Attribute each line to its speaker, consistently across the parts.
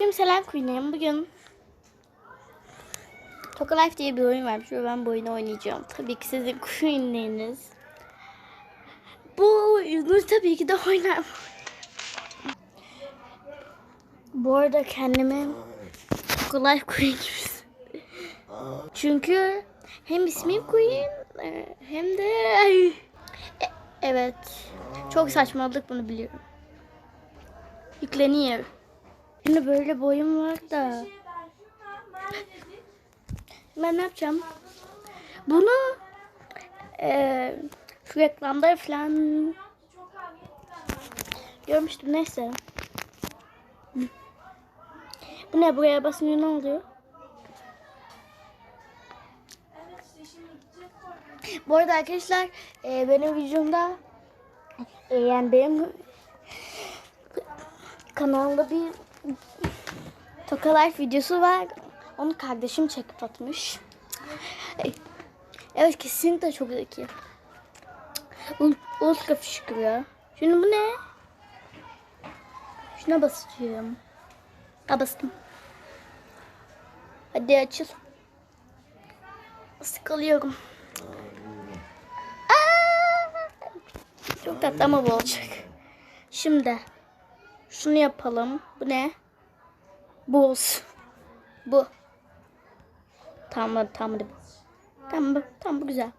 Speaker 1: Şimdi selam Queen'im. Bugün Toka Life diye bir oyun varmış ve ben bu oyunu oynayacağım. Tabii ki sizin Queen'leriniz. Bu oyunu tabii ki de oynarım. Bu arada kendimi Toka Life Queen gibi Çünkü hem ismim Queen e, hem de E- evet çok saçmaladık bunu biliyorum. Yükleniyor. Şimdi böyle boyum var da. Ben ne yapacağım? Bunu eee şu reklamda falan görmüştüm neyse. Bu ne buraya basınca ne oluyor? Bu arada arkadaşlar eee, benim videomda eee, yani benim kanalda bir Toka Life videosu var. Onu kardeşim çekip atmış. Evet kesinlikle çok zeki. Ul- Ultra fışkırıyor. Şimdi bu ne? Şuna basacağım. Ha bastım. Hadi açıl. Sıkılıyorum. Aa! Çok tatlı ama bu olacak. Şimdi şunu yapalım. Bu ne? Bu olsun. Bu. Tamam tamam bu. Tamam bu. Tamam bu güzel.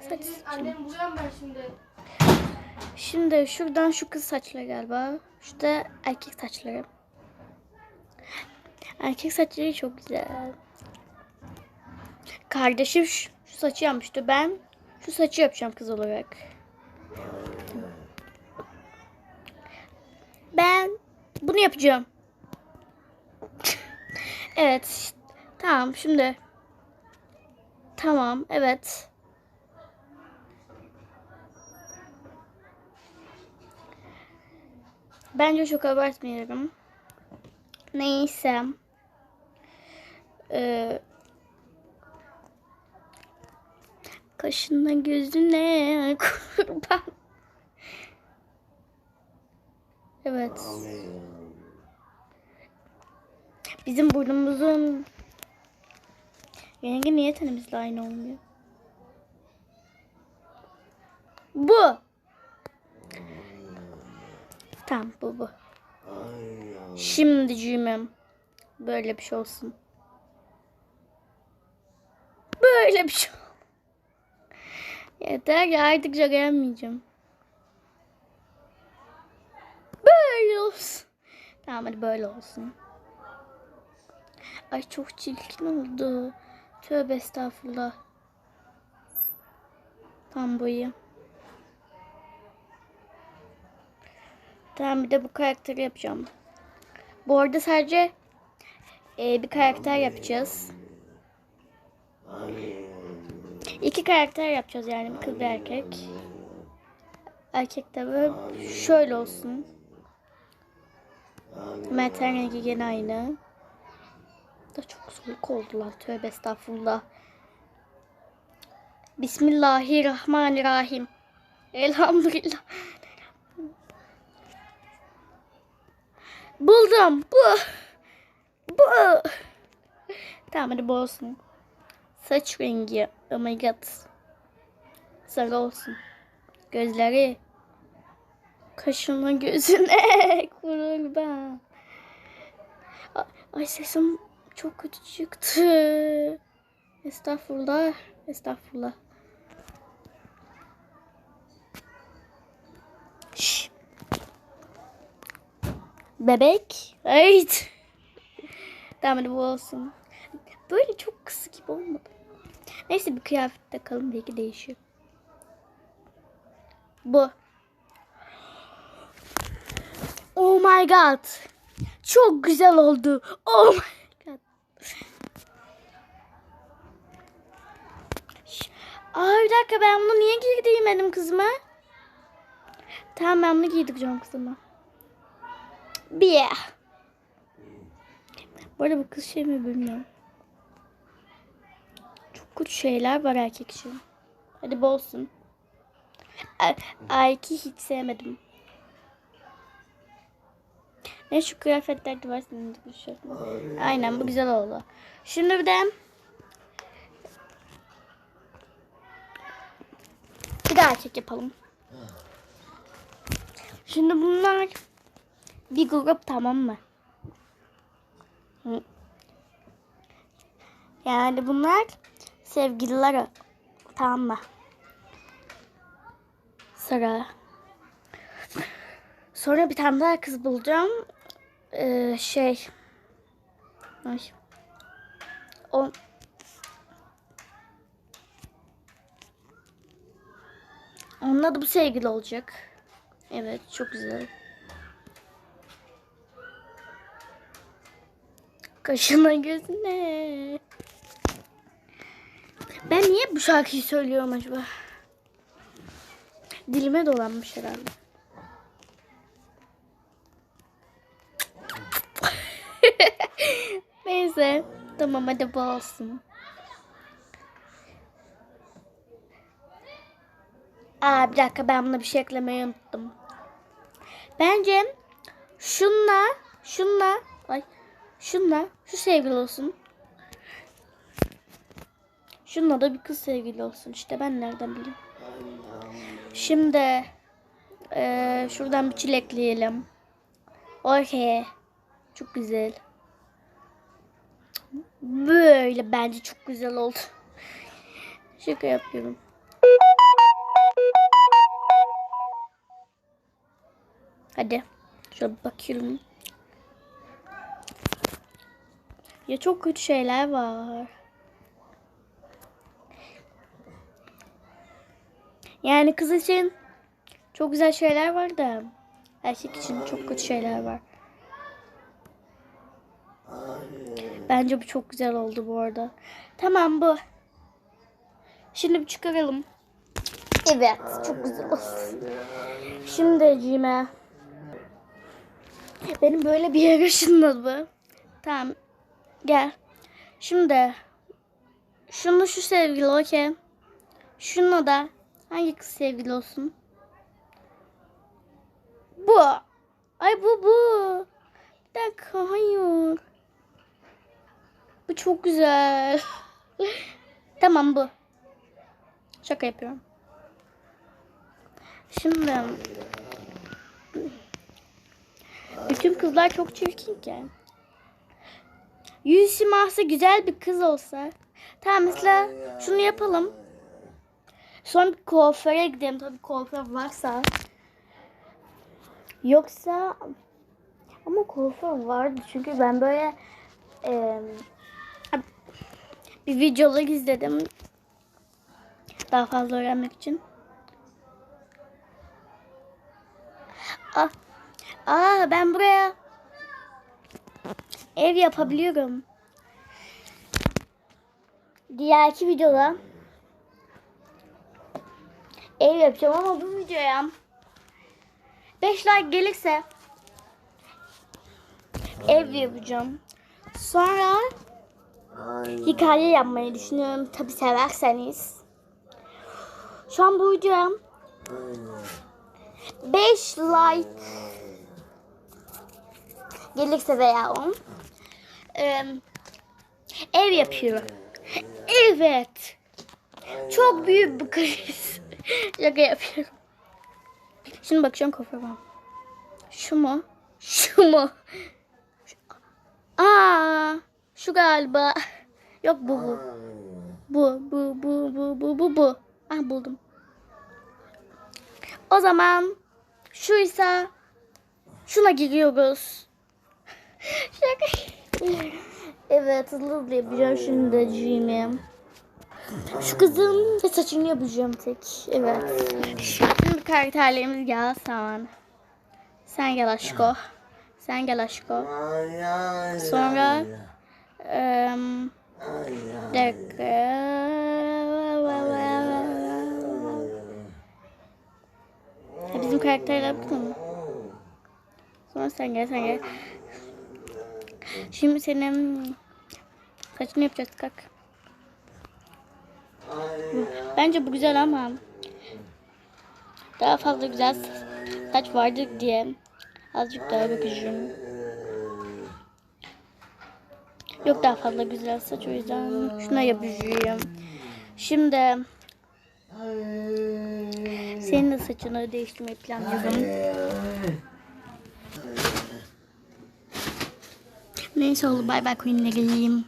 Speaker 1: Saç.
Speaker 2: Annem buluyorum ben şimdi.
Speaker 1: Şimdi şuradan şu kız saçları galiba. Şurada erkek saçları. Erkek saçları çok güzel. Kardeşim şu, şu saçı yapmıştı. Ben şu saçı yapacağım kız olarak. Ben bunu yapacağım. evet. Tamam şimdi. Tamam evet. Bence çok abartmayalım. Neyse. Ee, kaşına gözüne kurban. Evet. Bizim burnumuzun rengi niye tenimizle aynı olmuyor? Bu. Tamam bu bu. Şimdi cümlem böyle bir şey olsun. Böyle bir şey. Yeter ya artık şaka yapmayacağım. Böyle olsun. Tamam hadi böyle olsun. Ay çok çirkin oldu. Tövbe estağfurullah. Tam boyu. Tamam bir de bu karakteri yapacağım. Bu arada sadece e, bir karakter yapacağız. İki karakter yapacağız yani bir kız bir erkek. Erkek böyle şöyle olsun. Meten rengi aynı. Da çok soğuk oldular. Tövbe estağfurullah. Bismillahirrahmanirrahim. Elhamdülillah. Buldum. Bu. Bu. Tamam hadi bu olsun. Saç rengi. Oh my god. Sarı olsun. Gözleri. Kaşına gözüne. Kurban. Ay, ay sesim çok kötü çıktı. Estağfurullah. Estağfurullah. Şş. Bebek. Evet. Tamam hadi bu olsun. Böyle çok kısa gibi olmadı. Neyse bir kıyafet takalım belki değişiyor. Bu. Oh my god. Çok güzel oldu. Oh my god. Aa bir dakika ben bunu niye giydireyim benim kızıma? Tamam ben bunu giydireceğim kızıma. Bir. Bu arada bu kız şey mi bilmiyorum. Çok kötü şeyler var erkek için. Hadi bu olsun. A- Ayki hiç sevmedim. Ne şu kıyafetler de bu şey. Aynen bu güzel oldu. Şimdi bir de bir daha çek yapalım. Şimdi bunlar bir grup tamam mı? Yani bunlar sevgililer tamam mı? Sıra. Sonra bir tane daha kız bulacağım. Ee, şey. Ay. O. Onunla da bu sevgili olacak. Evet çok güzel. Kaşına gözüne. Ben niye bu şarkıyı söylüyorum acaba? Dilime dolanmış herhalde. Neyse. Tamam hadi bu olsun. Aa bir dakika ben buna bir şey eklemeyi unuttum. Bence şunla şunla ay şunla şu sevgili olsun. Şunla da bir kız sevgili olsun. İşte ben nereden bileyim. Şimdi eee, şuradan bir çilekleyelim. Okey. Çok güzel. Böyle bence çok güzel oldu. Şaka yapıyorum. Hadi. Şöyle bakıyorum. Ya çok kötü şeyler var. Yani kız için çok güzel şeyler var da erkek için çok kötü şeyler var. Bence bu çok güzel oldu bu arada. Tamam bu. Şimdi bir çıkaralım. Evet çok güzel oldu. Şimdi Cime. Benim böyle bir yere ışınladı. Tamam. Gel. Şimdi şunu şu sevgili okey. Şununla da hangi kız sevgili olsun? Bu. Ay bu bu. Bir dakika hayır. Çok güzel. tamam bu. Şaka yapıyorum. Şimdi bütün kızlar çok çirkinken yüz siması güzel bir kız olsa tamam mesela şunu yapalım. Sonra bir kuaföre gidelim tabii kuaför varsa. Yoksa ama kuaför vardı çünkü ben böyle eee bir videolar izledim. Daha fazla öğrenmek için. Aa, aa ben buraya ev yapabiliyorum. Diğerki videoda ev yapacağım ama bu videoya 5 like gelirse ev yapacağım. Sonra hikaye yapmayı düşünüyorum. Tabi severseniz. Şu an bu videoya 5 like gelirse veya 10 eee, ev yapıyorum. Evet. Çok büyük bir kriz. Şaka yapıyorum. Şimdi bakacağım kafama. Şu mu? Şu mu? Aa, şu galiba. Yok bu bu. Bu bu bu bu bu bu bu. Ah buldum. O zaman şuysa şuna giriyoruz. Şaka. Evet hızlı hızlı yapacağım şimdi de G'mi. Şu kızın da saçını yapacağım tek. Evet. Şimdi karakterlerimiz gelsin. Sen gel aşko. Sen gel aşko. Sonra bir dakika. Bizim karakterler burada mı? Sonra sen gel sen gel. Şimdi senin saçını yapacağız kalk. Bence bu güzel ama daha fazla güzel saç vardır diye azıcık daha bakacağım. Yok daha fazla güzel saç o yüzden şuna yapacağım. Şimdi senin de saçını değiştirmeyi planlıyorum. Neyse oldu bay bay Queen'le geleyim.